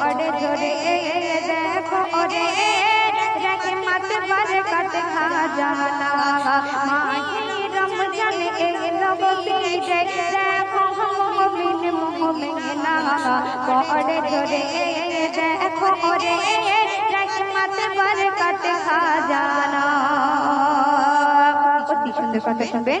ওরে জোরে দেখো ওরে রাখে মাতে পারে কাতে খাজা মাঝে রমজান এলো বিদে দেখো মুমিন মুমিনা ওরে জোরে দেখো ওরে রাখে মাতে পারে কাতে খাজা অতি সুন্দর কথা শুনবেন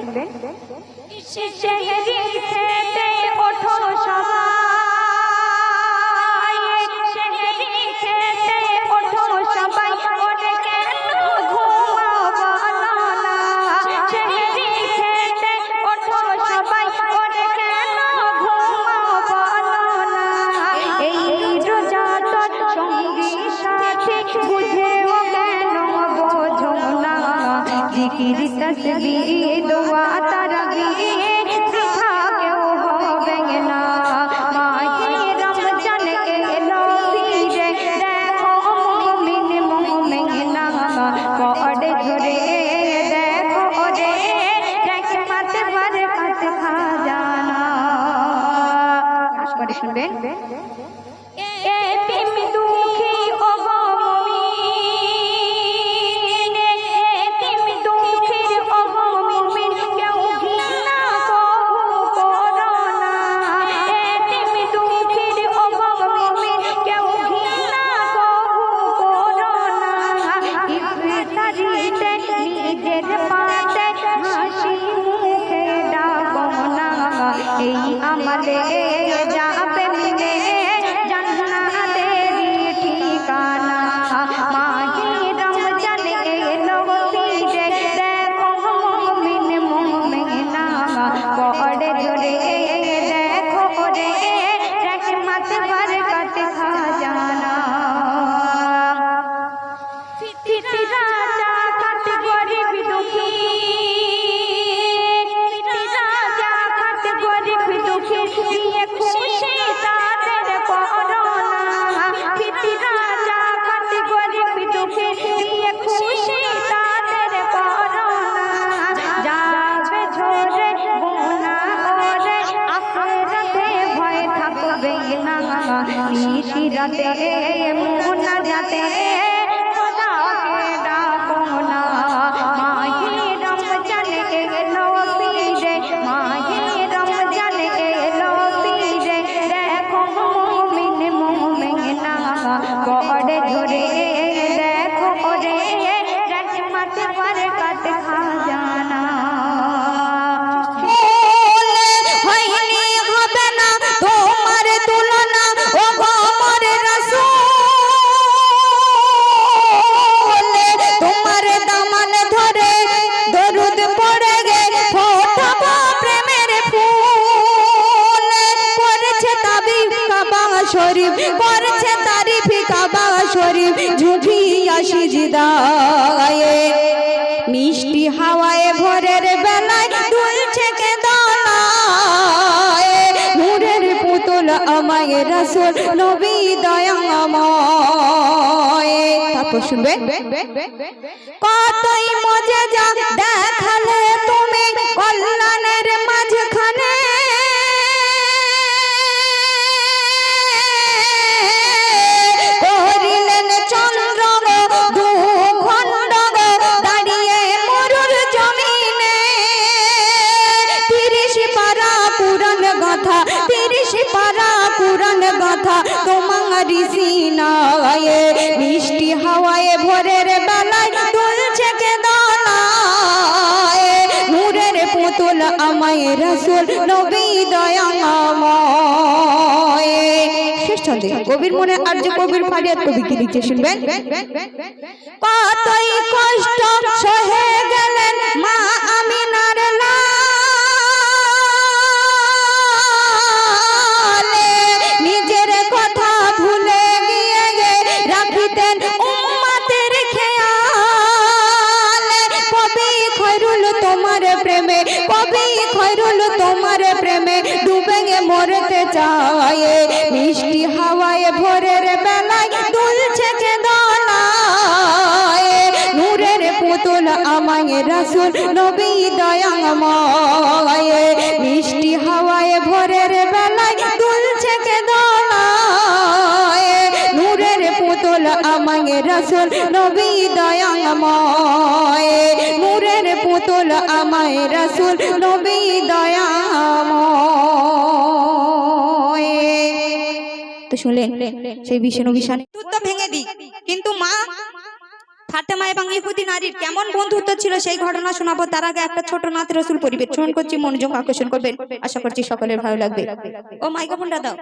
Güzel. Güzel. İçi Yeah. না নিশি রাতে মুনা যাতে মিষ্টি হাওয়ায় ভোরের বেলায় দুলছে কে মুরের পুতুল আমায় রসুল, নবী দয়াময়। কতই মজা যা দেখালে তুমি কল্যাণে আমায় রসুল, নবী দয়াময়। শেষ ছন্দে কবির মনে আর যে কবির শুনবেন। কতই কষ্ট সহে খৈরুল তোমার প্রেমে ডুবে গে মরতে চায়। মিষ্টি হাওয়ায় ভোরের বেলায় দুলছে যে দোলায় নূরের পুতুল আমায় রসুল নবী দয়াময় মিষ্টি হাওয়ায় ভোরের বেলায় দুলছে কে দোলায় নূরের পুতুল আমায় রসুল নবী নূরের পুতুল আমায় রসুল, নবী দয়াময়। তো শুনলেন, সেই বিষ্ণু বিশান বন্ধুত্ব ভেঙে দিই, কিন্তু মা, ফাতেমা এবং ইহুদি নারীর কেমন বন্ধুত্ব ছিল সেই ঘটনা শোনাবো, তার আগে একটা ছোট নাথ রসুল পরিবেশন করছি, মনোযোগ আকর্ষণ করবেন। আশা করছি সকলের ভালো লাগবে। ও মাইক্রোফোনটা দাও।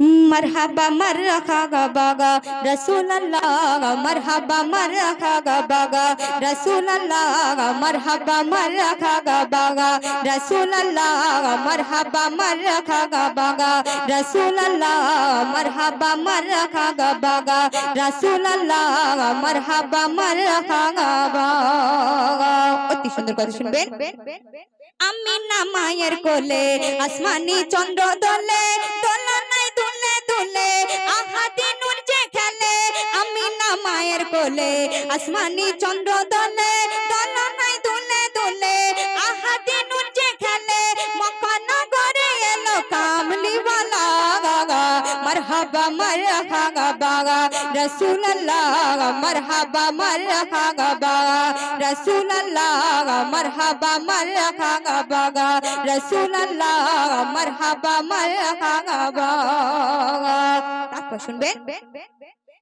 मरहबा मर रखा गबागा रसूल अल्लाह मरहबा मर रखा गबागा रसूल अल्लाह मरहबा मर रखा गबागा रसूल अल्लाह मरहबा मर रखा गबागा रसूल अल्लाह मरहबा मर रखा गबागा रसूल अल्लाह मरहबा मर रखा गबागा অতি সুন্দর কথা শুনবেন আমি না মায়ের কোলে আসমানি চন্দ্র দলে দোলানা দুলে দুলে আহাদি যে খেলে আমি না মায়ের কোলে আসমানি চন্দ্র দলে দোলা मरहबा मरहा बागा रसूल अल्लाह मरहबा मरहा बागा रसूल अल्लाह मरहबा मरहा बागा रसूल अल्लाह मरहबा मरहा बागा তারপর শুনবেন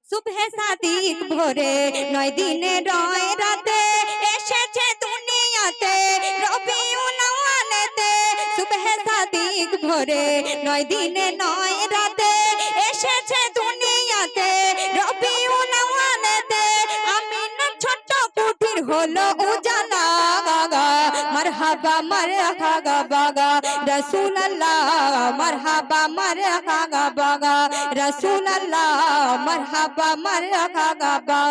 সুবহে সাদিক ভোরে নয় দিনে নয় রাতে এসেছে দুনিয়াতে রবিউল আওয়ালেতে সুবহে সাদিক ভোরে, নয় দিনে নয় রাতে এসেছে দুনিয়াতে, রবিউল আওয়ালেতে আমিনার ছোট্ট কুটির হলো উজালা মারহাবা মারহা গা বাগা রসুল আল্লাহ মারহাবা মারহা গা বাগা রসুল আল্লাহ মারহাবা মারহা গা বাগা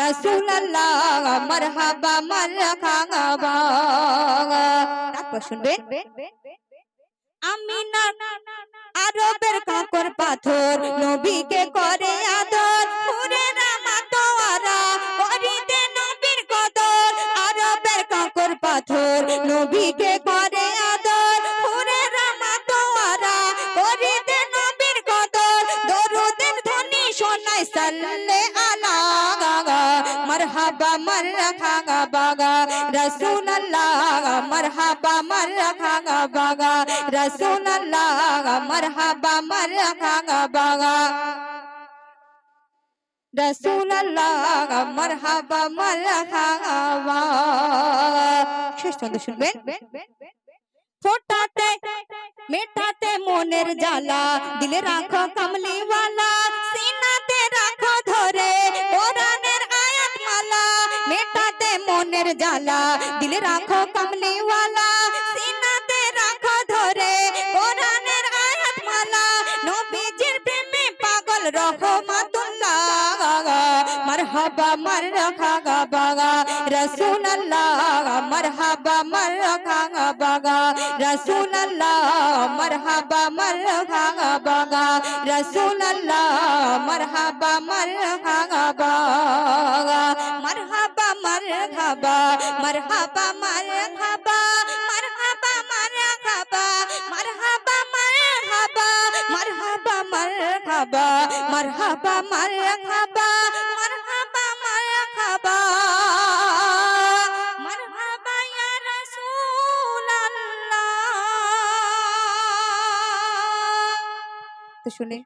রসুল আল্লাহ মারহাবা মারহা গা বাগা। শুনবেন আমিনা আরবের কাকর পাথর, নবীকে করে আদর। নবীর কদর। পাথর, নবীকে করে আদর। ফুরে রামা তোয়ারা করিতে নবীর কদর। দরুদের ধ্বনি শোনায় সাল্লে मरहबा मर रखागा बागा। रसूल अल्लाह मरहबा मर रखागा बागा। रसूल अल्लाह मरहबा मर रखागा बागा। रसूल अल्लाह मरहबा मर रखागा बागा শেষ ছন্দ শুনবেন ফোটাতে মেটাতে মনের জ্বালা দিলে রাখো মনের জ্বালা দিলে রাখো কামলিওয়ালা সিনাতে রাখো ধরে কোরআনের আয়াত মালা নবীজির প্রেমে পাগল রহমাতুল্লাহ মারহাবা মারখা গা বাগা রসুল আল্লাহ মারহাবা মারখা গা বাগা রসুল আল্লাহ মারহাবা মারখা গা বাগা রসুল আল্লাহ মারহাবা মারখা গা বাগা মারহাবা মারহাবা মারহাবা মারহাবা মারহাবা মারহাবা মারহাবা মারহাবা মারহাবা মারহাবা মারহাবা মারহাবা মারহাবা মারহাবা ইয়া শুনে